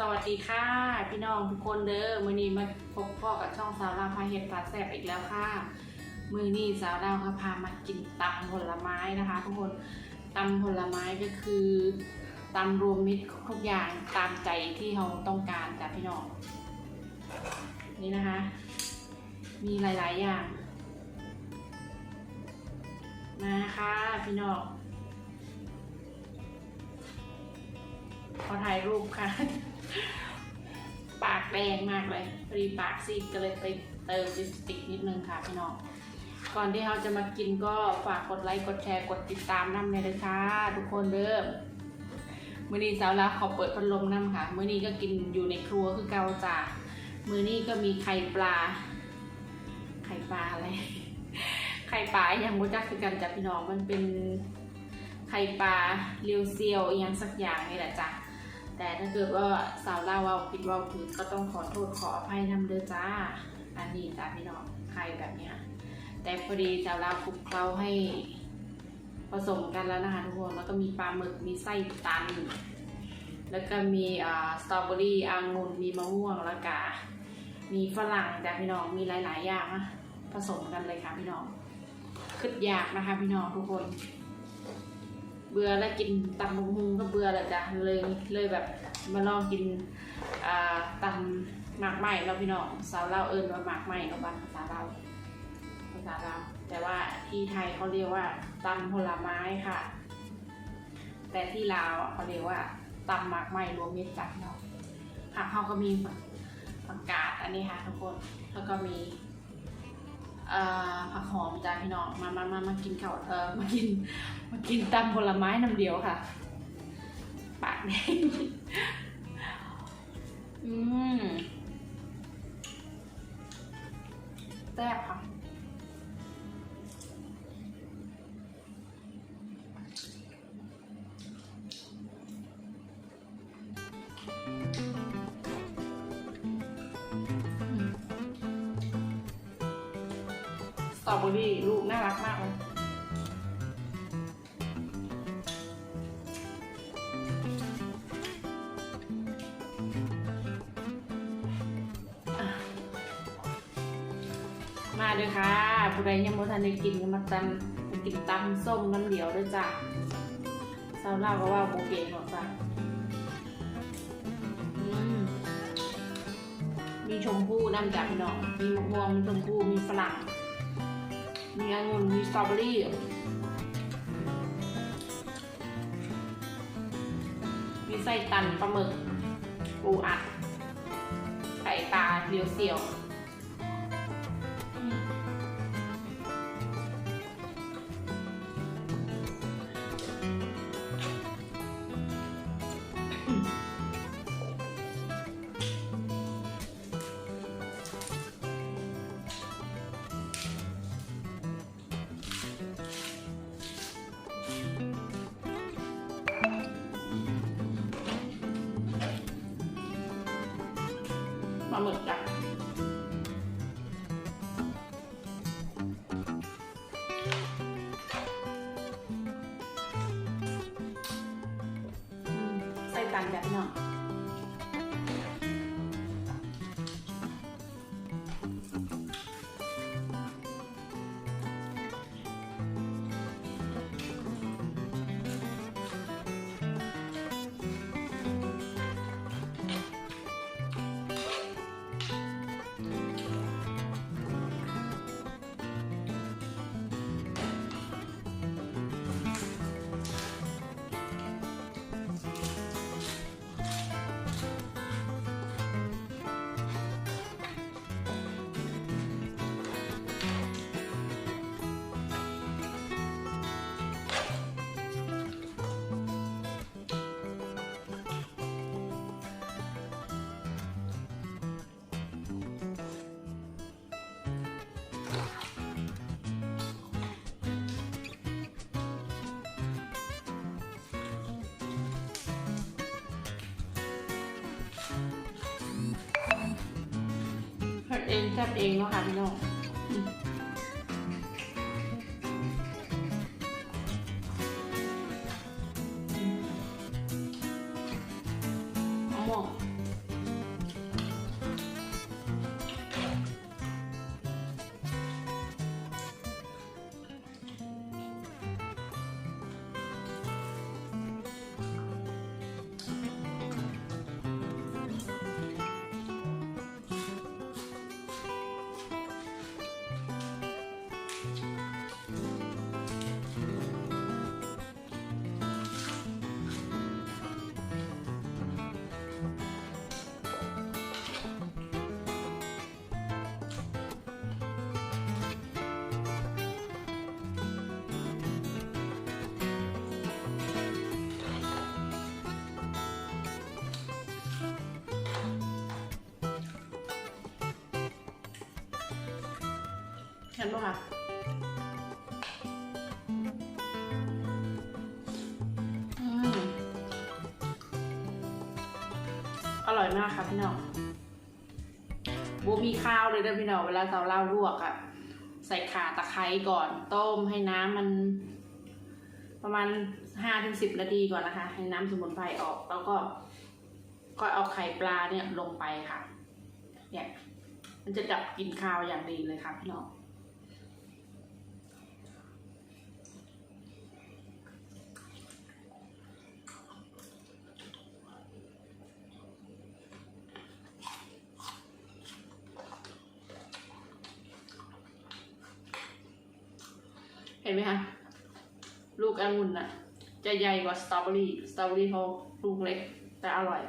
สวัสดีค่ะ พี่น้องทุกคนเด้อมือนี้มาพบพ่อกับช่องสาวลาวพาเห็ดปลาแซ่บอีกแล้วค่ะ มือนี้สาวลาวค่ะพามากินตำผลไม้นะคะ ทุกคนตำผลไม้ก็คือตำรวมมิตรทุกอย่างตามใจที่เราต้องการจ้ะพี่น้องนี่นะคะ มีหลายๆอย่าง มาค่ะพี่น้อง ขอถ่ายรูปค่ะ ปากแดงมากเลยพอดีปากซีดก็เลยไปเติมลิปสติกนิดนึงค่ะพี่น้อง ก่อนที่เราจะมากินก็ฝากกดไลค์กดแชร์กดติดตามน้ำเลยนะคะ ทุกคนเด้อมื้อนี้สาวลาขอเปิดพัดลมน้ำค่ะ มื้อนี้ก็กินอยู่ในครัวคือเกาจ่ามื้อนี้ก็มีไข่ปลา ไข่ปลาอะไร ไข่ปลาอย่างโมจักคือกันจ้ะพี่น้องมันเป็นไข่ปลาเรียวเซียวอหยังสักอย่างนี่แหละจ้ะ แต่ถ้าเกิดว่าสาวล่าว่าผิดว่าผิดก็ต้องขอโทษขออภัยนำเด้อจ้า อันนี้จ้าพี่น้องใครแบบเนี้ยแต่พอดีสาวล่าคลุกเคล้าให้ผสมกันแล้วนะคะทุกคนแล้วก็มีปลาหมึกมีไส้ตัน แล้วก็มีสตรอเบอรี่องุ่นมีมะม่วงแล้วก็มีฝรั่งจ้าพี่น้องมีหลาย ๆ อย่างนะผสมกันเลยค่ะพี่น้องคึดอยากนะคะพี่น้องทุกคน เบื่อแล้วกินตำบักฮุงก็เบื่อแล้วจ้ะเลยเลยแบบมาลองกินอ่าตำหมากไหม้เราพี่น้องสาวเล่าเอิญว่าหมากไหม้กับบ้านภาษาเราภาษาเราแต่ว่าที่ไทยเขาเรียกว่าตำผลไม้ค่ะ แต่ที่ลาวเขาเรียกว่าตำหมากไหม้รวมมิตรจ้ะพี่น้องผักเขาก็มีผักกาดอันนี้ค่ะทุกคนแล้วก็มี ผักหอมจ้าพี่น้อง มามามามากินข้าวเออมากิน มากินตำผลไม้น้ำเดียวค่ะ ปากแดงอืม ตรอเบอรี่ลูกน่ารักมากเลยมาเลยค่ะผู้ใดยังบ่ทันได้กินก็มาตำมากินตำส้มน้ำเดียวด้วยจ้ะสาวเล่าก็ว่าโบเกงหรอกจ้ะมีชมพู่นำจากพี่น้อง มีมะม่วง มีชมพู่ มีฝรั่ง มีองุ่นมีสตรอเบอรี่มีไส้ตันปลาหมึกปูอัดไก่ตาเรียวเสียวาหมึกจ้ะใส่ตังแบบนี้ เองแซ่บเองเนาะค่ะพี่น้องอืมอืม เห็นปะคะอืมอร่อยมากค่ะพี่น้องบูมีข้าวเลยนะพี่น้องเวลาเราเล่าลวกอะใส่ข่าตะไคร้ก่อนต้มให้น้ำมัน ประมาณห้าถึงสิบนาทีก่อนนะคะ ให้น้ำสมุนไพรออก แล้วก็ก็เอาไข่ปลาเนี่ยลงไปค่ะ เนี่ย มันจะดับกลิ่นคาวอย่างดีเลยค่ะพี่น้อง เห็นไหมคะ ลูกองุ่นอะจะใหญ่กว่าสตรอเบอรี่ สตรอเบอรี่เขาลูกเล็ก แต่อร่อย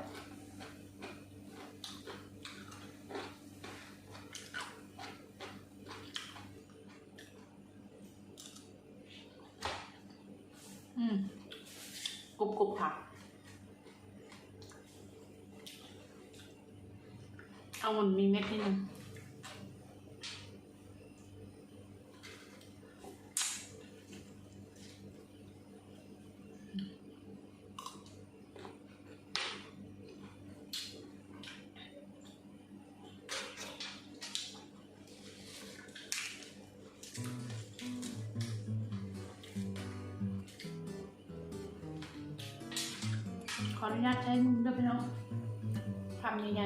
อืมกรุบกรุบค่ะอางุ่นมีเม็ดนิดนึง ขออนุญาตใช้มือด้วยพี่น้องทำยังไง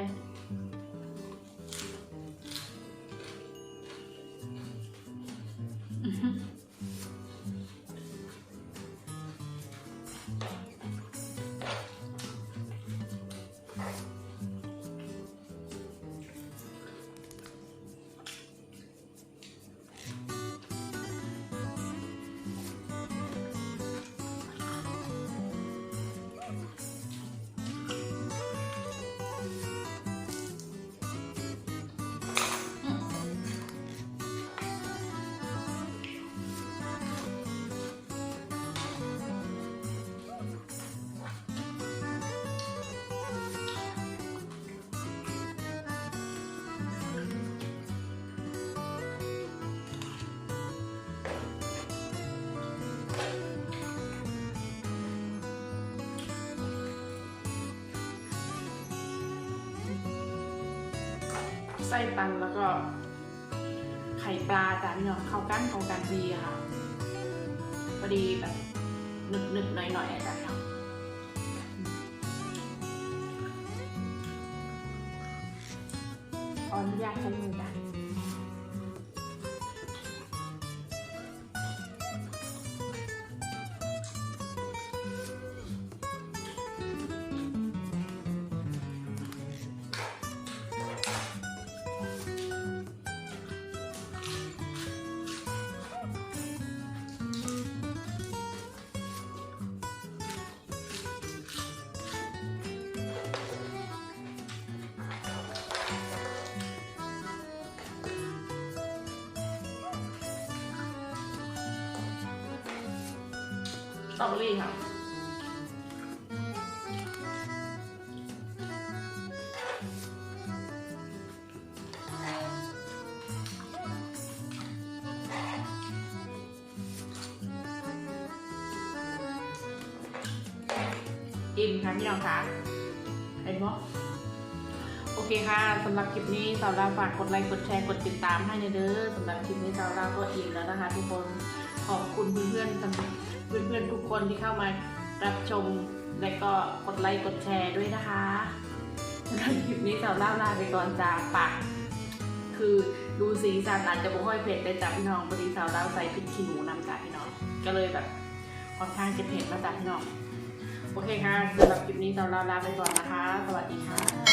ส้ตันแล้วก็ ไข่ปลาจ้ะพี่น้องเข้ากันเข้ากันดีค่ะพอดีแบบหนึบหนึบๆหน่อยหน่อยๆอะจ้ะพี่น้องขออนยากใช้มือจ้ะ สตรอเบอรี่ค่ะอิ่มค่ะพี่น้องคะเห็นไหมโอเคค่ะสำหรับคลิปนี้สาวดาวฝากกดไลค์กดแชร์กดติดตามให้ในเด้อสำหรับคลิปนี้สาวดาวก็อิ่มแล้วนะคะ ทุกคนขอบคุณเพื่อนๆสำหรับ เพื่อนๆทุกคนที่เข้ามารับชม และก็กดไลค์กดแชร์ด้วยนะคะสำหรับคลิปนี้สาวดาวลาไปก่อนจากปากคือดูสีสันอาจจะไม่ค่อยเผ็ดเลยจ้ะพี่น้องพอดีสาวดาวใส่พริกขี้หนูนำจ้ะพี่น้อง ก็เลยแบบค่อนข้างจะเผ็ดนะจ้ะพี่น้อง โอเคค่ะสำหรับคลิปนี้เราลาไปก่อนนะคะ สวัสดีค่ะ